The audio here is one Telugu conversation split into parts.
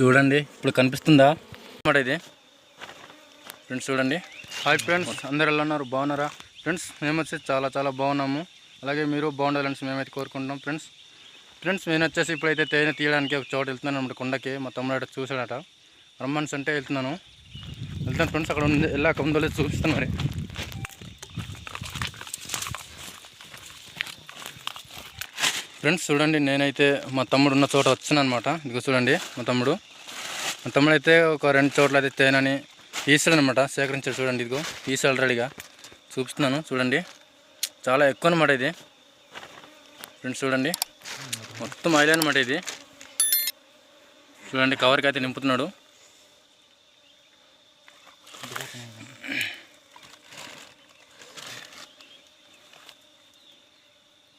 చూడండి ఇప్పుడు కనిపిస్తుందా? మాట ఇది. ఫ్రెండ్స్ చూడండి. హాయ్ ఫ్రెండ్స్ అందరు ఎలా ఉన్నారు? బాగున్నారా? ఫ్రెండ్స్ మేము వచ్చి చాలా చాలా బాగున్నాము. అలాగే మీరు బాగుండాలని మేమైతే కోరుకుంటున్నాం. ఫ్రెండ్స్ ఫ్రెండ్స్ నేను వచ్చేసి ఇప్పుడైతే తేనె తీయడానికి ఒక చోట వెళ్తున్నాను అనమాట కొండకి. మా తమ్ముడు చూసాడట రమ్మన్స్ అంటే వెళ్తున్నాను. వెళ్తాను ఫ్రెండ్స్ అక్కడ ఉంది. ఎలా ఉందో లేదు చూపిస్తాను మరి. ఫ్రెండ్స్ చూడండి నేనైతే మా తమ్ముడు ఉన్న చోట వచ్చాను అనమాట ఇదిగో చూడండి మా తమ్ముడు. మా తమ్ముడు అయితే ఒక రెండు చోట్ల అయితే తేనని తీసాడు అనమాట సేకరించాడు చూడండి ఇదిగో తీసాడు రెడీగా. చూపిస్తున్నాను చూడండి. చాలా ఎక్కువ అనమాట ఇది. ఫ్రెండ్స్ చూడండి. మొత్తం ఆయిల్ అనమాట ఇది. చూడండి కవర్కి అయితే నింపుతున్నాడు.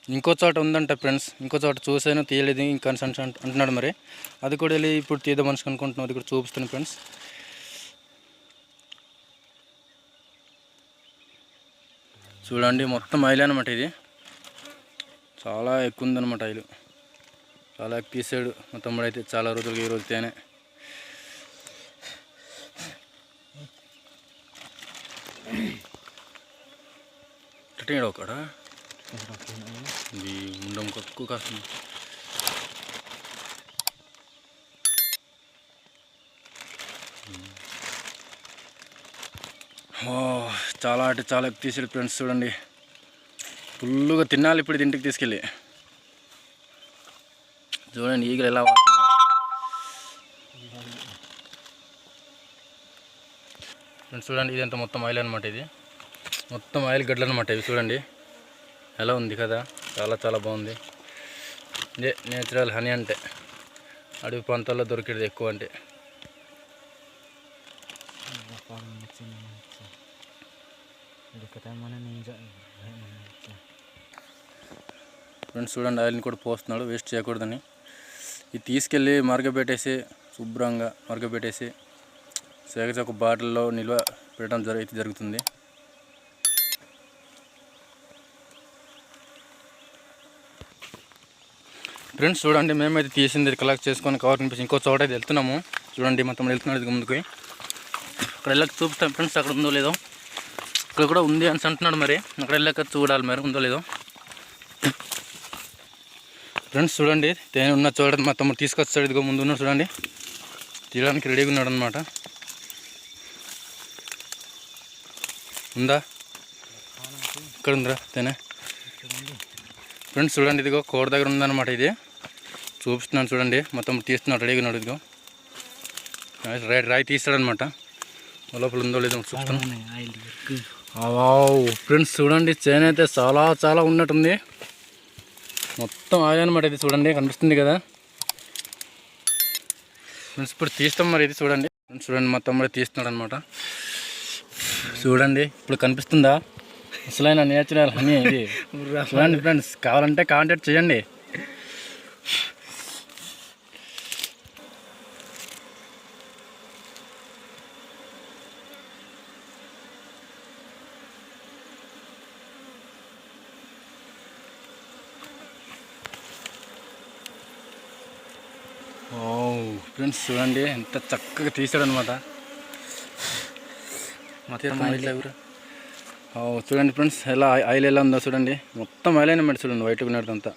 ఇంకో చోట ఉందంట ఫ్రెండ్స్ ఇంకో చోట చూసాను తీయలేదు ఇంకా అంటున్నాడు మరి. అది కూడా వెళ్ళి ఇప్పుడు తీద్దాం మనిషి అనుకుంటున్నాం అది కూడా చూపిస్తాను ఫ్రెండ్స్ చూడండి మొత్తం ఆయిల్ అనమాట ఇది. చాలా ఎక్కువ ఉందన్నమాట ఆయిల్ చాలా ఎక్కువ తీసాడు మా తమ్ముడు అయితే చాలా రోజులు ఈ రోజు తేనే. ఒకడా? ఇది ముండం కక్కు కాస్త ఓ చాలా అంటే చాలా తీసుకెళ్ళి ఫ్రెండ్స్ చూడండి. ఫుల్గా తినాలి ఇప్పుడు ఇంటికి తీసుకెళ్ళి. చూడండి ఈగలు ఎలా ఫ్రెండ్స్ చూడండి ఇదంతా మొత్తం ఆయిల్ అనమాట ఇది. మొత్తం ఆయిల్ గడ్డలు అనమాట ఇవి చూడండి. ఎలా ఉంది కదా? చాలా చాలా బాగుంది. ఇదే నేచురల్ హనీ అంటే. అడవి ప్రాంతాల్లో దొరికేది ఎక్కువ అంటే. ఫ్రెండ్స్ చూడండి ఆయిల్ని కూడా పోస్తున్నాడు వేస్ట్ చేయకూడదని. ఇది తీసుకెళ్ళి మరగబెట్టేసి శుభ్రంగా మరగబెట్టేసి సేకరించి ఒక బాటిల్లో నిల్వ పెట్టడం జరు జరుగుతుంది. ఫ్రెండ్స్ చూడండి మేమైతే తీసింది కలెక్ట్ చేసుకొని కవర్ కనిపించి ఇంకో చోట అయితే వెళ్తున్నాము. చూడండి మొత్తం వెళ్తున్నాడు ఇది ముందుకు అక్కడ వెళ్ళక చూపుతాం. ఫ్రెండ్స్ అక్కడ ఉందో లేదో. ఇక్కడ కూడా ఉంది అని అంటున్నాడు మరి. అక్కడ వెళ్ళాక చూడాలి మరి ఉందో లేదో. ఫ్రెండ్స్ చూడండి తేనె ఉన్న చోట మా తమ్ముడు తీసుకొచ్చాడు ఇదిగో ముందు ఉన్నాడు చూడండి. తీయడానికి రెడీగా ఉన్నాడు అనమాట ఉందా? ఇక్కడ ఉందిరా తేనె. ఫ్రెండ్స్ చూడండి ఇదిగో కోట దగ్గర ఉందన్నమాట ఇది. చూపిస్తున్నాను చూడండి. మొత్తం తీస్తున్నాడు రెడీగా ఇదిగో. రాయి రాయి తీస్తాడనమాట లోపల ఉందో లేదో చూస్తాను ఫ్రెండ్స్ చూడండి చేను అయితే చాలా చాలా ఉన్నట్టుంది. మొత్తం ఆయిల్ అనమాట ఇది చూడండి కనిపిస్తుంది కదా. ఫ్రెండ్స్ ఇప్పుడు తీస్తాం మరి ఇది చూడండి. చూడండి మా తమ్ముడు తీస్తున్నాడు అనమాట చూడండి ఇప్పుడు కనిపిస్తుందా? అసలైన నేచురల్ హనీ ఇది. చూడండి ఫ్రెండ్స్ కావాలంటే కాంటాక్ట్ చేయండి. ఫ్రెండ్స్ చూడండి ఎంత చక్కగా తీసాడు అనమాట చూడండి ఫ్రెండ్స్ ఎలా ఆయిల్ ఎలా ఉందో చూడండి. మొత్తం ఆయిల్ అయినా చూడండి వైట్గా ఉన్నదంతా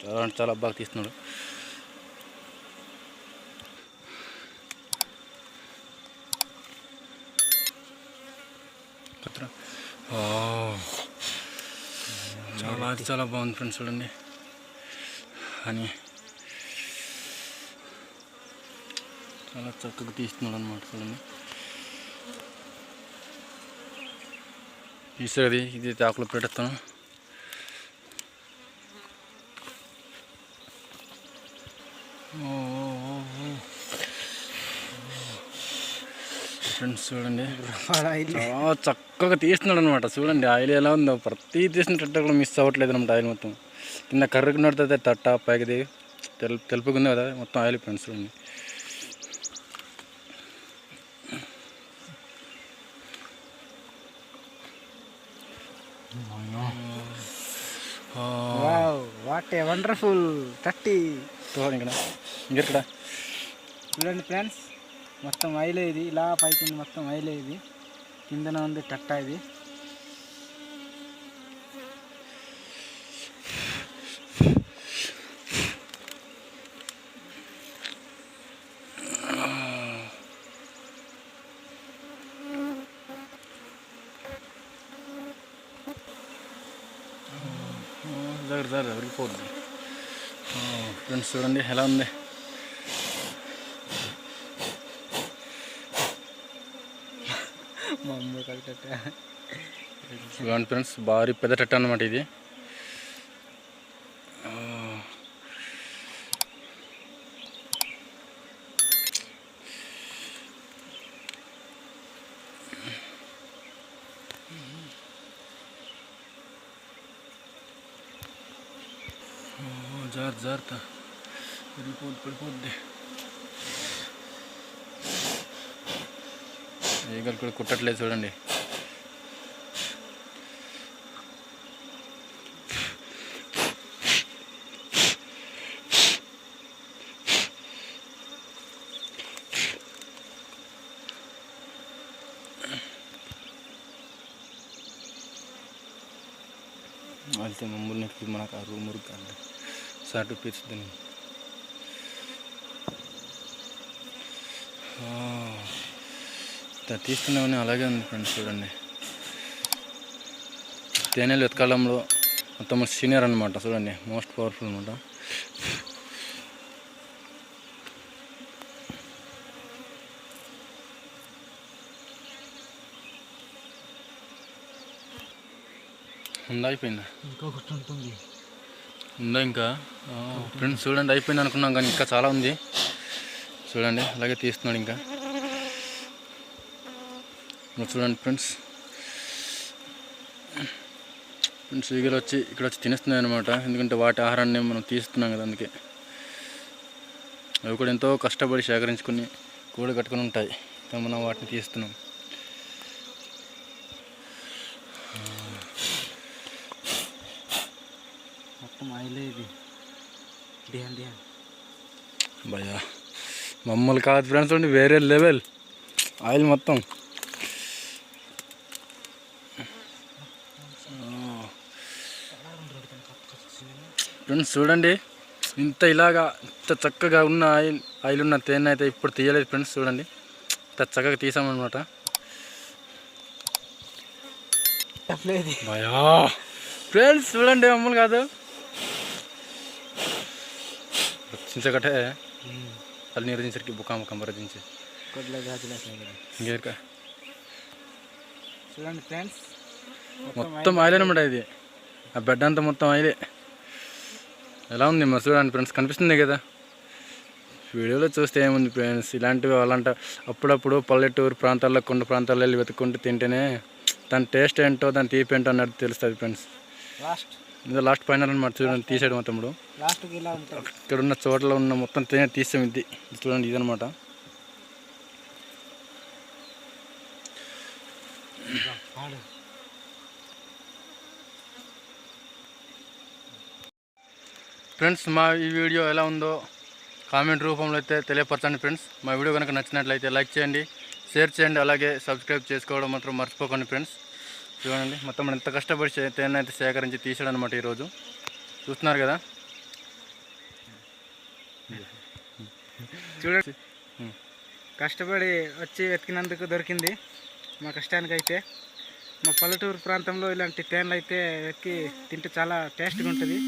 చాలా అంటే చాలా బాగా తీస్తున్నాడు. చాలా చాలా బాగుంది ఫ్రెండ్స్ చూడండి. అని. చాలా చక్కగా తీస్తున్నాడు అనమాట చూడండి. తీసేది ఇది ఆకులు పెడతాను. ఫ్రెండ్స్ చూడండి. చాలా చక్కగా తీస్తున్నాడు అనమాట చూడండి. ఆయిల్ ఎలా ఉందో ప్రతి తీసినట్టు కూడా మిస్ అవ్వట్లేదు అనమాట ఆయిల్ మొత్తం. కింద కర్రకు నడుతుంది తట్ట పైకి తెలుపు తెలుపుకుంది కదా మొత్తం ఆయిల్ ఫ్రెండ్స్ చూడండి. Wow what a wonderful thirty చూడండి ఇక్కడ ఇంకెక్కడ చూడండి ఫ్రెండ్స్ మొత్తం వైలే ఇది ఇలా పైకి ఉంది మొత్తం వైలే ఇది కిందన ఉంది టట్టా ఇది దగ్గర విరిగిపోద్ది ఫ్రెండ్స్ చూడండి ఎలా ఉంది? మా అమ్మ చూడండి ఫ్రెండ్స్ భారీ పెద్ద టట్ట అనమాట ఇది. ఓ, జాగ్రత్త జాగ్రత్త పడిపోద్ది. ఈగలు కూడా కుట్టట్లేదు చూడండి. వెళ్తే మమ్మల్ని మనకు ఆ రూమ్ ఉరుకాలి సాటు పీర్చుద్దని తీస్తున్నామని అలాగే ఉంది ఫ్రెండ్స్ చూడండి. తేనెలు ఎత్కాలంలో మొత్తం సీనియర్ అనమాట చూడండి. మోస్ట్ పవర్ఫుల్ అనమాట ఉందా అయిపోయిందా? ఇంకొకటి ఉంటుంది. ఉందా ఇంకా? ఫ్రెండ్స్ చూడండి అయిపోయింది అనుకున్నాం కానీ ఇంకా చాలా ఉంది. చూడండి అలాగే తీస్తున్నాడు ఇంకా. చూడండి ఫ్రెండ్స్. ఫ్రెండ్స్ ఈగలు వచ్చి ఇక్కడ వచ్చి తినేస్తున్నాయి అనమాట ఎందుకంటే వాటి ఆహారాన్ని మనం తీస్తున్నాం కదా అందుకే. అవి కూడా ఎంతో కష్టపడి సేకరించుకుని కూడ కట్టుకుని ఉంటాయి. మనం వాటిని తీస్తున్నాం. డియాన్ డియాన్ భయ్యా మమ్మల్ని కాదు ఫ్రెండ్స్ ఉండి వేరే లెవెల్ ఆయిల్ మొత్తం. ఫ్రెండ్స్ చూడండి ఇంత ఇలాగా ఇంత చక్కగా ఉన్న ఆయిల్ ఆయిల్ ఉన్న తేనె అయితే ఇప్పుడు తీయలేదు ఫ్రెండ్స్ చూడండి. ఇంత చక్కగా తీసామన్నమాట. భయా ఫ్రెండ్స్ చూడండి మమ్మల్ని కాదు. చించకటే ಅಲ್ಲಿ ನೀರು ದಿಂಚರ್ಕಿ ಬುಕ್ಕ ಮುಖಂಬರ ದಿಂಚಿ కొద్దిగా గాజులు వేసినాయి కదా ఇంకేక చూడండి ఫ్రెండ్స్ మొత్తం ఆయిల్ అనమాట ఇది ఆ బెడ్ అంతా మొత్తం ఆయిలే ఎలా ఉంది మరి చూడండి ఫ్రెండ్స్ కనిపిస్తుంది కదా వీడియోలో చూస్తే ఏముంది ఫ్రెండ్స్ ఇలాంటివి అలాంటి అప్పుడప్పుడు పల్లెటూరు ప్రాంతాల్లో కొండ ప్రాంతాల్లో వెళ్ళి వెతుక్కుంటూ తింటేనే దాని టేస్ట్ ఏంటో దాని తీపి ఏంటో అన్నట్టు తెలుస్తుంది ఫ్రెండ్స్ లాస్ట్ ఇది లాస్ట్ ఫైనల్ అనమాట చూడండి తీసాడు మొత్తం ఇప్పుడు లాస్ట్కి ఇలా ఉంటుంది ఇక్కడ ఉన్న చోట్ల ఉన్న మొత్తం తేనె తీసాం ఇది. చూడండి ఇదనమాట ఫ్రెండ్స్ మా ఈ వీడియో ఎలా ఉందో కామెంట్ రూపంలో అయితే తెలియపరచండి ఫ్రెండ్స్ మా వీడియో కనుక నచ్చినట్లయితే లైక్ చేయండి షేర్ చేయండి అలాగే సబ్స్క్రైబ్ చేసుకోవడం మాత్రం మర్చిపోకండి ఫ్రెండ్స్ చూడండి మొత్తం మనం ఎంత కష్టపడి తేనె అయితే సేకరించి తీసాడు అనమాట ఈరోజు. చూస్తున్నారు కదా? చూడండి. కష్టపడి వచ్చి వెతికినందుకు దొరికింది మా కష్టానికి అయితే మా పల్లెటూరు ప్రాంతంలో ఇలాంటి తేనెలు అయితే వెతికి తింటే చాలా టేస్ట్గా ఉంటుంది.